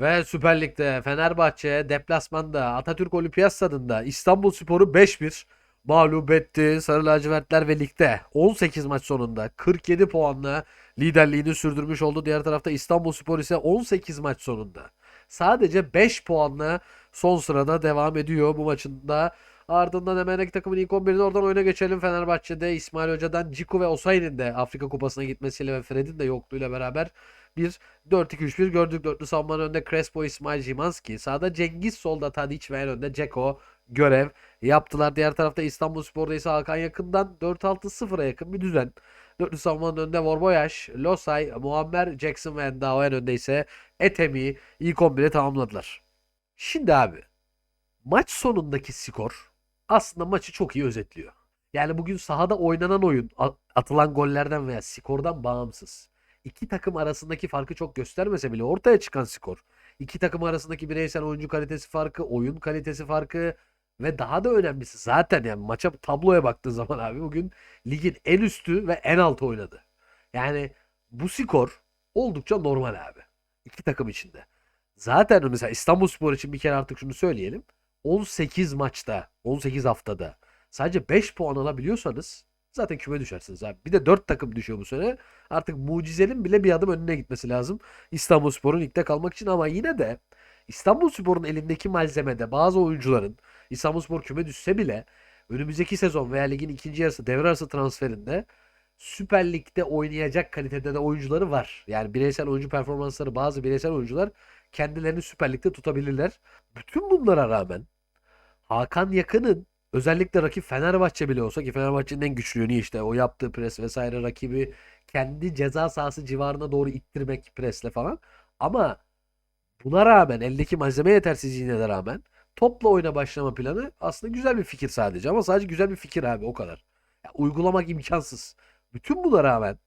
Ve Süper Lig'de Fenerbahçe deplasmanda Atatürk Olimpiyat Stadı'nda İstanbul Sporu 5-1 mağlup etti. Sarı lacivertler ve ligde 18 maç sonunda 47 puanla liderliğini sürdürmüş oldu. Diğer tarafta İstanbul Spor ise 18 maç sonunda sadece 5 puanla son sırada devam ediyor bu maçında. Ardından hemen iki takımın ilk 11'ini oradan oyuna geçelim. Fenerbahçe'de İsmail Hoca'dan Ciku ve Osayi'nin de Afrika Kupası'na gitmesiyle ve Fred'in de yokluğuyla beraber bir 4-2-3-1 gördük. Dörtlü savunmanın önünde Crespo, İsmail Cimanski. Sağda Cengiz, solda Tadic ve en önde Ceko görev yaptılar. Diğer tarafta İstanbul Spor'da ise Hakan Yakın'dan 4-6-0'a yakın bir düzen. Dörtlü savunmanın önünde Vorboyaş, Losay, Muammer, Jackson ve Endao en önde ise Etemi ilk 11'i tamamladılar. Şimdi abi maç sonundaki skor aslında maçı çok iyi özetliyor. Yani bugün sahada oynanan oyun atılan gollerden veya skordan bağımsız. İki takım arasındaki farkı çok göstermese bile ortaya çıkan skor. İki takım arasındaki bireysel oyuncu kalitesi farkı, oyun kalitesi farkı ve daha da önemlisi zaten yani maça tabloya baktığın zaman abi bugün ligin en üstü ve en altı oynadı. Yani bu skor oldukça normal abi. İki takım içinde. Zaten mesela İstanbulspor için bir kere artık şunu söyleyelim. 18 maçta, 18 haftada sadece 5 puan alabiliyorsanız zaten küme düşersiniz abi. Bir de 4 takım düşüyor bu sene. Artık mucizenin bile bir adım önüne gitmesi lazım. İstanbulspor'un ligde kalmak için ama yine de İstanbulspor'un elindeki malzemede bazı oyuncuların İstanbulspor küme düşse bile önümüzdeki sezon veya ligin ikinci yarısı devre arası transferinde Süper Lig'de oynayacak kalitede de oyuncuları var. Yani bireysel oyuncu performansları bazı bireysel oyuncular kendilerini Süper Lig'de tutabilirler. Bütün bunlara rağmen Hakan Yakın'ın özellikle rakip Fenerbahçe bile olsa ki Fenerbahçe'nin en güçlü yönü işte o yaptığı pres vesaire rakibi kendi ceza sahası civarına doğru ittirmek presle falan. Ama buna rağmen eldeki malzeme yetersizliğine de rağmen topla oyuna başlama planı aslında güzel bir fikir sadece ama sadece güzel bir fikir abi o kadar. Ya, uygulamak imkansız. Bütün buna rağmen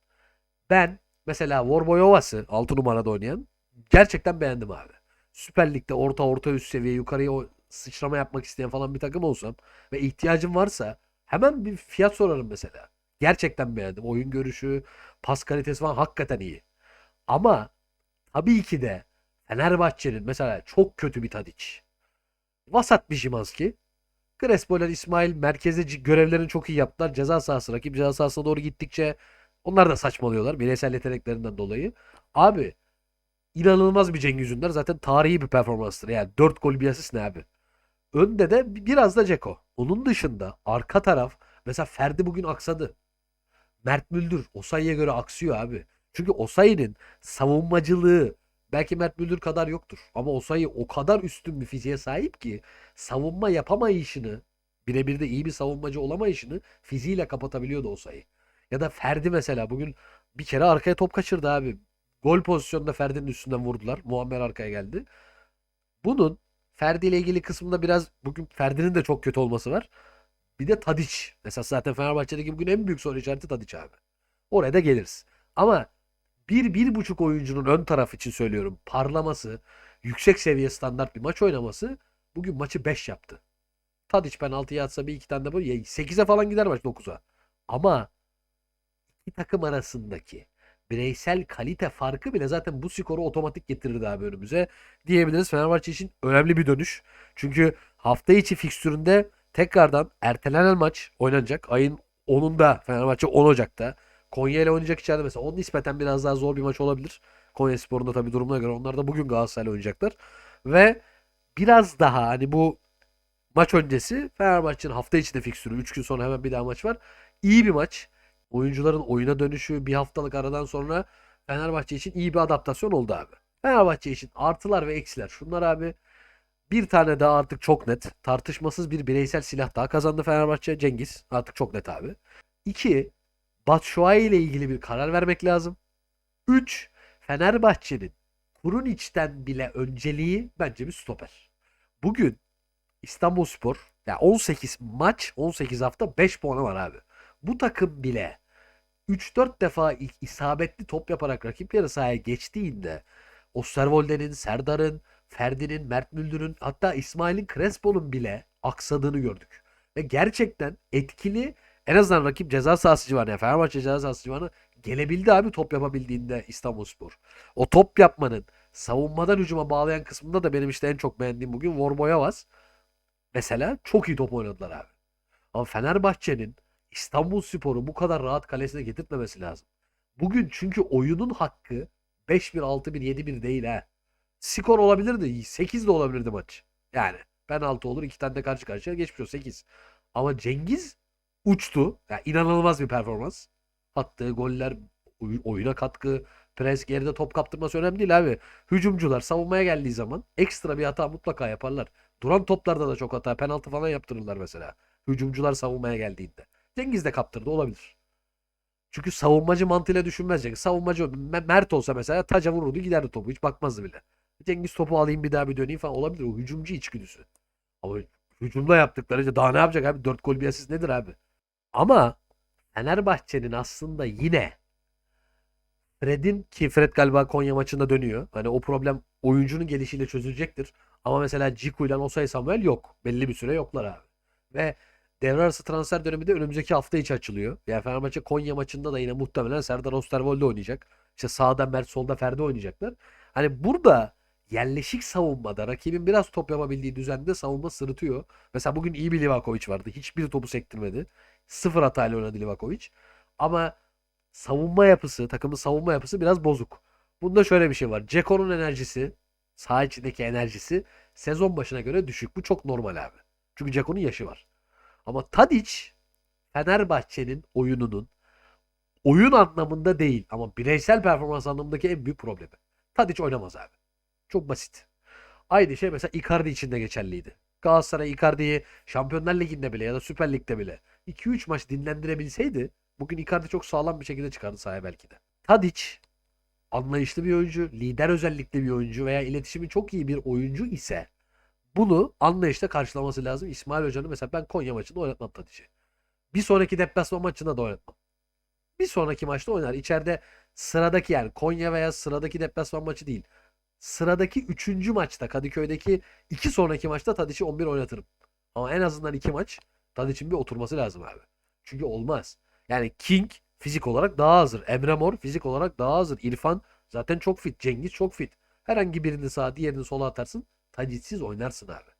ben mesela Vorboyovas'ı 6 numarada oynayan gerçekten beğendim abi. Süper Lig'de orta orta üst seviye yukarıya o sıçrama yapmak isteyen falan bir takım olsam ve ihtiyacım varsa hemen bir fiyat sorarım mesela. Gerçekten beğendim. Oyun görüşü, pas kalitesi falan hakikaten iyi. Ama tabii ki de Fenerbahçe'nin mesela çok kötü bir Tadic. Vasat bir Şimanski. Crespo ile İsmail merkezde c- görevlerini çok iyi yaptılar. Ceza sahası rakip ceza sahasına doğru gittikçe onlar da saçmalıyorlar bireysel yeteneklerinden dolayı. Abi inanılmaz bir Cengiz Ünder zaten tarihi bir performanstır. Yani 4 gol bir asist ne abi? Önde de bi- biraz da Ceko. Onun dışında arka taraf mesela Ferdi bugün aksadı. Mert Müldür Osayi'ye göre aksıyor abi. Çünkü Osayi'nin savunmacılığı belki Mert Müldür kadar yoktur. Ama Osayi o kadar üstün bir fiziğe sahip ki savunma yapamayışını birebir de iyi bir savunmacı olamayışını fiziğiyle kapatabiliyordu Osayi. Ya da Ferdi mesela bugün bir kere arkaya top kaçırdı abi. Gol pozisyonunda Ferdi'nin üstünden vurdular. Muammer arkaya geldi. Bunun Ferdi ile ilgili kısmında biraz bugün Ferdi'nin de çok kötü olması var. Bir de Tadic. Mesela zaten Fenerbahçe'deki bugün en büyük soru işareti Tadic abi. Oraya da geliriz. Ama bir, bir buçuk oyuncunun ön taraf için söylüyorum. Parlaması, yüksek seviye standart bir maç oynaması bugün maçı 5 yaptı. Tadic penaltıya atsa bir iki tane de bu 8'e falan gider maç 9'a. Ama iki takım arasındaki bireysel kalite farkı bile zaten bu skoru otomatik getirirdi abi önümüze diyebiliriz. Fenerbahçe için önemli bir dönüş. Çünkü hafta içi fikstüründe tekrardan ertelenen maç oynanacak. Ayın 10'unda Fenerbahçe 10 Ocak'ta. Konya ile oynayacak içeride mesela. O nispeten biraz daha zor bir maç olabilir. Konya Spor'un da tabii durumuna göre. Onlar da bugün Galatasaray'la oynayacaklar. Ve biraz daha hani bu maç öncesi Fenerbahçe'nin hafta içinde fikstürü. 3 gün sonra hemen bir daha maç var. İyi bir maç. Oyuncuların oyuna dönüşü bir haftalık aradan sonra Fenerbahçe için iyi bir adaptasyon oldu abi. Fenerbahçe için artılar ve eksiler. Şunlar abi bir tane daha artık çok net. Tartışmasız bir bireysel silah daha kazandı Fenerbahçe. Cengiz. Artık çok net abi. İki, Batshuayi ile ilgili bir karar vermek lazım. Üç, Fenerbahçe'nin Kuruniç'ten bile önceliği bence bir stoper. Bugün İstanbulspor ya 18 maç 18 hafta 5 puanı var abi. Bu takım bile 3-4 defa isabetli top yaparak rakip yarı sahaya geçtiğinde Osterwolde'nin, Serdar'ın, Ferdi'nin, Mert Müldür'ün hatta İsmail'in Crespo'nun bile aksadığını gördük. Ve gerçekten etkili en azından rakip ceza sahası civarına Fenerbahçe ceza sahası civarına gelebildi abi top yapabildiğinde İstanbulspor. O top yapmanın savunmadan hücuma bağlayan kısmında da benim işte en çok beğendiğim bugün Vorboyavaz. Mesela çok iyi top oynadılar abi. Ama Fenerbahçe'nin İstanbul Spor'u bu kadar rahat kalesine getirtmemesi lazım. Bugün çünkü oyunun hakkı 5-1, 6-1, 7-1 değil ha. Skor olabilirdi. 8 de olabilirdi maç. Yani penaltı olur. iki tane de karşı karşıya geçmiş o 8. Ama Cengiz uçtu. Yani inanılmaz bir performans. Attığı goller, oy- oyuna katkı, pres, geride top kaptırması önemli değil abi. Hücumcular savunmaya geldiği zaman ekstra bir hata mutlaka yaparlar. Duran toplarda da çok hata. Penaltı falan yaptırırlar mesela. Hücumcular savunmaya geldiğinde. Cengiz de kaptırdı olabilir. Çünkü savunmacı mantığıyla düşünmez Cengiz. Savunmacı Me- Mert olsa mesela taca vururdu giderdi topu. Hiç bakmazdı bile. Cengiz topu alayım bir daha bir döneyim falan olabilir. O hücumcu içgüdüsü. Ama hücumda yaptıkları daha ne yapacak abi? 4 gol bir asist nedir abi? Ama Fenerbahçe'nin aslında yine Fred'in ki Fred galiba Konya maçında dönüyor. Hani o problem oyuncunun gelişiyle çözülecektir. Ama mesela Ciku ile Osay Samuel yok. Belli bir süre yoklar abi. Ve devre arası transfer dönemi de önümüzdeki hafta içi açılıyor. Yani Fenerbahçe Konya maçında da yine muhtemelen Serdar Osterwolde oynayacak. İşte sağda Mert solda Ferdi oynayacaklar. Hani burada yerleşik savunmada rakibin biraz top yapabildiği düzende savunma sırıtıyor. Mesela bugün iyi bir Livakovic vardı. Hiçbir topu sektirmedi. Sıfır hatayla oynadı Livakovic. Ama savunma yapısı, takımın savunma yapısı biraz bozuk. Bunda şöyle bir şey var. Ceko'nun enerjisi, saha içindeki enerjisi sezon başına göre düşük. Bu çok normal abi. Çünkü Ceko'nun yaşı var. Ama Tadic Fenerbahçe'nin oyununun oyun anlamında değil ama bireysel performans anlamındaki en büyük problemi. Tadic oynamaz abi. Çok basit. Aynı şey mesela Icardi için de geçerliydi. Galatasaray Icardi'yi Şampiyonlar Ligi'nde bile ya da Süper Lig'de bile 2-3 maç dinlendirebilseydi bugün Icardi çok sağlam bir şekilde çıkardı sahaya belki de. Tadic anlayışlı bir oyuncu, lider özellikli bir oyuncu veya iletişimi çok iyi bir oyuncu ise bunu anlayışla karşılaması lazım. İsmail Hoca'nın mesela ben Konya maçında oynatmam Tadic'i. Bir sonraki deplasman maçında da oynatmam. Bir sonraki maçta oynar. İçeride sıradaki yani Konya veya sıradaki deplasman maçı değil. Sıradaki 3. maçta Kadıköy'deki iki sonraki maçta Tadic'i 11 oynatırım. Ama en azından iki maç Tadic'in bir oturması lazım abi. Çünkü olmaz. Yani King fizik olarak daha hazır. Emre Mor fizik olarak daha hazır. İrfan zaten çok fit. Cengiz çok fit. Herhangi birini sağa diğerini sola atarsın. Tadic'siz oynarsın abi.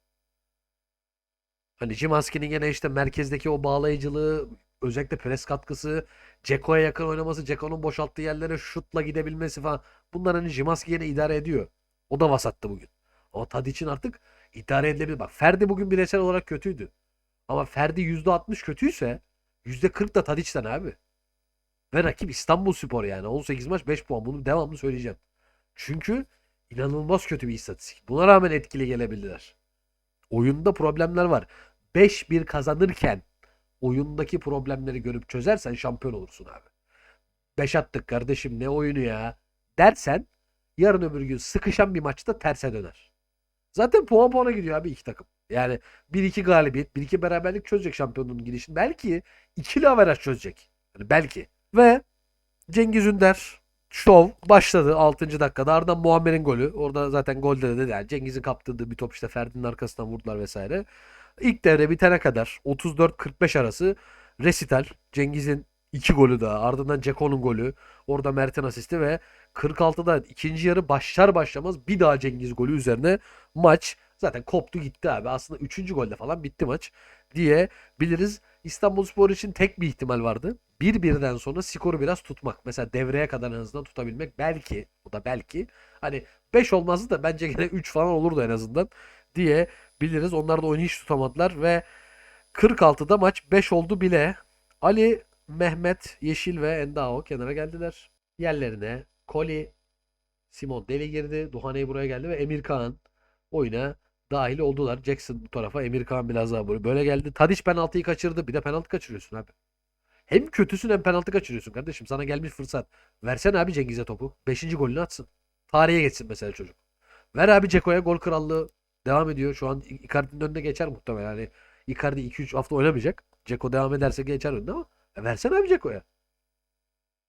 Hani Szymański'nin gene işte merkezdeki o bağlayıcılığı özellikle pres katkısı, Ceko'ya yakın oynaması, Ceko'nun boşalttığı yerlere şutla gidebilmesi falan. Bunlar hani Szymański yine idare ediyor. O da vasattı bugün. Ama Tadic'in artık idare edilebilir. Bak Ferdi bugün bireysel olarak kötüydü. Ama Ferdi %60 kötüyse %40 da Tadic'ten abi. Ve rakip İstanbul Spor yani. 18 maç 5 puan. Bunu devamlı söyleyeceğim. Çünkü inanılmaz kötü bir istatistik. Buna rağmen etkili gelebildiler. Oyunda problemler var. 5-1 kazanırken oyundaki problemleri görüp çözersen şampiyon olursun abi. 5 attık kardeşim ne oyunu ya dersen yarın öbür gün sıkışan bir maçta terse döner. Zaten puan puana gidiyor abi iki takım. Yani 1-2 galibiyet, 1-2 beraberlik çözecek şampiyonluğun gidişini. Belki ikili averaj çözecek. Yani belki. Ve Cengiz Ünder şov başladı 6. dakikada. Ardından Muammer'in golü. Orada zaten golde de. Yani Cengiz'in kaptırdığı bir top işte Ferdi'nin arkasından vurdular vesaire. İlk devre bitene kadar 34-45 arası resital. Cengiz'in iki golü daha. Ardından Ceko'nun golü. Orada Mert'in asisti ve 46'da ikinci yarı başlar başlamaz bir daha Cengiz golü üzerine maç zaten koptu gitti abi. Aslında üçüncü golde falan bitti maç diye biliriz. İstanbulspor için tek bir ihtimal vardı. 1-1'den sonra skoru biraz tutmak. Mesela devreye kadar en azından tutabilmek. Belki o da belki hani 5 olmazdı da bence gene 3 falan olurdu en azından diye biliriz. Onlar da oyunu hiç tutamadılar ve 46'da maç 5 oldu bile. Ali, Mehmet, Yeşil ve Endao kenara geldiler. Yerlerine Koli, Simon Deli girdi. Duhaney buraya geldi ve Emir Kağan oyuna dahil oldular. Jackson bu tarafa Emir Kağan biraz daha böyle, böyle geldi. Tadiç penaltıyı kaçırdı. Bir de penaltı kaçırıyorsun abi. Hem kötüsün hem penaltı kaçırıyorsun kardeşim. Sana gelmiş fırsat. Versene abi Cengiz'e topu. Beşinci golünü atsın. Tarihe geçsin mesela çocuk. Ver abi Ceko'ya gol krallığı devam ediyor. Şu an Icardi'nin önüne geçer muhtemelen. Yani Icardi 2-3 hafta oynamayacak. Ceko devam ederse geçer önüne ama e versene abi Ceko'ya.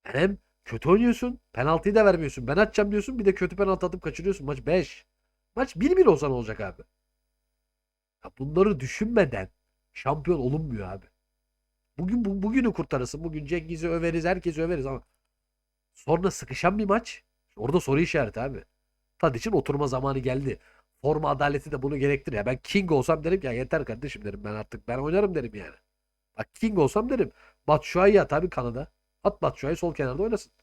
Yani hem kötü oynuyorsun. Penaltıyı da vermiyorsun. Ben atacağım diyorsun. Bir de kötü penaltı atıp kaçırıyorsun. Maç 5. Maç 1-1 olsa ne olacak abi? Ya bunları düşünmeden şampiyon olunmuyor abi. Bugün bu, bugünü kurtarırsın. Bugün Cengiz'i överiz, herkesi överiz ama sonra sıkışan bir maç. Orada soru işareti abi. Tadic'in oturma zamanı geldi. Forma adaleti de bunu gerektirir. Ya ben King olsam derim ya yeter kardeşim derim ben artık ben oynarım derim yani. Bak King olsam derim. Batshuayi at abi Kanada. At Batshuayi sol kenarda oynasın.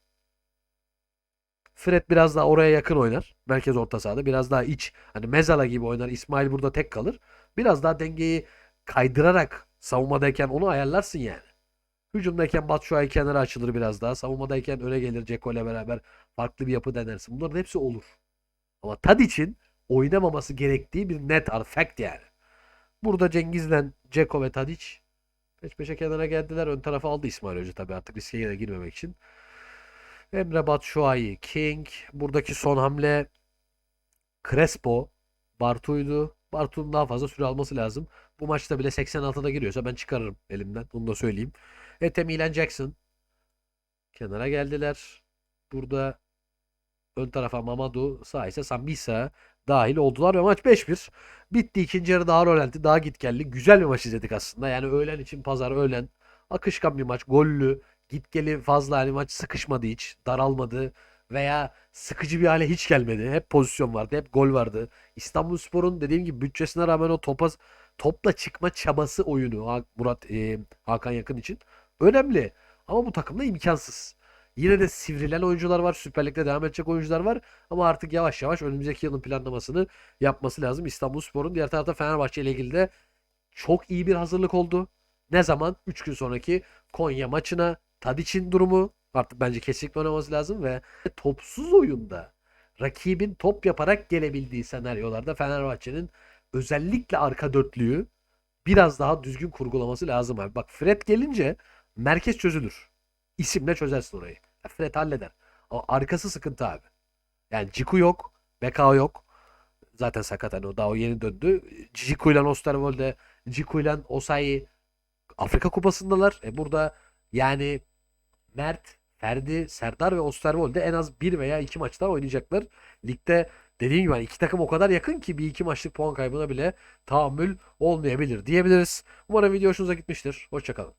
Fred biraz daha oraya yakın oynar. Merkez orta sahada. Biraz daha iç. Hani Mezala gibi oynar. İsmail burada tek kalır. Biraz daha dengeyi kaydırarak savunmadayken onu ayarlarsın yani. Hücumdayken Batshuayi kenara açılır biraz daha. Savunmadayken öne gelir Ceko ile beraber farklı bir yapı denersin. Bunların hepsi olur. Ama Tadic'in oynamaması gerektiği bir net fact yani. Burada Cengiz'le Ceko ve Tadic peş peşe kenara geldiler. Ön tarafa aldı İsmail Hoca tabii artık riske yine girmemek için. Emre Batshuayi, King. Buradaki son hamle Crespo, Bartu'ydu. Bartu'nun daha fazla süre alması lazım. Bu maçta bile 86'da giriyorsa ben çıkarırım elimden. Bunu da söyleyeyim. Ete Milan Jackson. Kenara geldiler. Burada ön tarafa Mamadou, sağ ise Sambisa dahil oldular ve maç 5-1. Bitti ikinci yarı daha rölanti, daha gitgelli. Güzel bir maç izledik aslında. Yani öğlen için pazar öğlen. Akışkan bir maç, gollü. Gitgeli fazla hani maç sıkışmadı hiç, daralmadı veya sıkıcı bir hale hiç gelmedi. Hep pozisyon vardı, hep gol vardı. İstanbulspor'un dediğim gibi bütçesine rağmen o topa topla çıkma çabası oyunu Murat e, Hakan Yakın için önemli. Ama bu takımda imkansız. Yine de sivrilen oyuncular var. Süper Lig'de devam edecek oyuncular var. Ama artık yavaş yavaş önümüzdeki yılın planlamasını yapması lazım. İstanbulspor'un diğer tarafta Fenerbahçe ile ilgili de çok iyi bir hazırlık oldu. Ne zaman? 3 gün sonraki Konya maçına Tadic'in durumu artık bence kesinlikle oynaması lazım ve topsuz oyunda rakibin top yaparak gelebildiği senaryolarda Fenerbahçe'nin özellikle arka dörtlüğü biraz daha düzgün kurgulaması lazım abi. Bak Fred gelince merkez çözülür. İsimle çözersin orayı. Fred halleder. Ama arkası sıkıntı abi. Yani Ciku yok. Bekao yok. Zaten sakat hani o daha o yeni döndü. Ciku ile Osterwolde, Ciku ile Osayi Afrika Kupası'ndalar. E burada yani Mert, Ferdi, Serdar ve Osterwolde en az bir veya iki maç daha oynayacaklar. Ligde dediğim gibi hani iki takım o kadar yakın ki bir iki maçlık puan kaybına bile tahammül olmayabilir diyebiliriz. Umarım video hoşunuza gitmiştir. Hoşçakalın.